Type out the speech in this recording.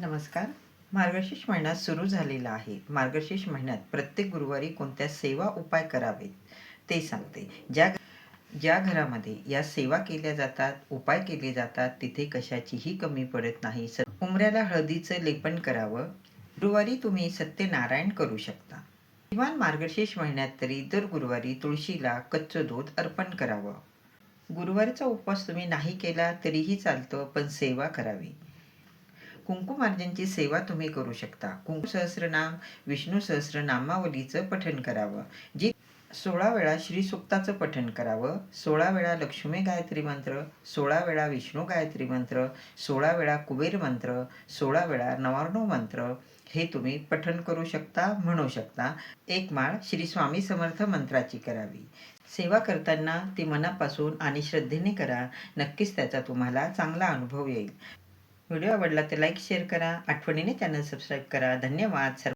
नमस्कार. मार्गशीर्ष महिना सुरू झालेला आहे. मार्गशीर्ष महिन्यात प्रत्येक गुरुवारी कोणत्या सेवा उपाय करावेत ते सांगते. ज्या ज्या घरामध्ये या सेवा केल्या जातात उपाय केले जातात तिथे कशाचीही कमी पडत नाही. स उमऱ्याला हळदीचं लेपन करावं. गुरुवारी तुम्ही सत्यनारायण करू शकता. किमान मार्गशीर्ष महिन्यात तरी दर गुरुवारी तुळशीला कच्चं दूध अर्पण करावं. गुरुवारचा उपवास तुम्ही नाही केला तरीही चालतं पण सेवा करावी. कुंकुमार्जनची सेवा तुम्ही करू शकता. कुंकू सहस्रनाम विष्णू सहस्रनामावलीचं पठण करावं. जी सोळा वेळा श्रीसुक्ताचं पठण करावं. सोळा वेळा लक्ष्मी गायत्री मंत्र सोळा वेळा विष्णू गायत्री मंत्र सोळा वेळा कुबेर मंत्र सोळा वेळा नवार्णव मंत्र हे तुम्ही पठण करू शकता म्हणू शकता. एक माळ श्री स्वामी समर्थ मंत्राची करावी. सेवा करताना ती मनापासून आणि श्रद्धेने करा. नक्कीच त्याचा तुम्हाला चांगला अनुभव येईल. व्हिडिओ आवडला तर लाईक शेअर करा. आठवणीने चॅनल सबस्क्राईब करा. धन्यवाद. सर्व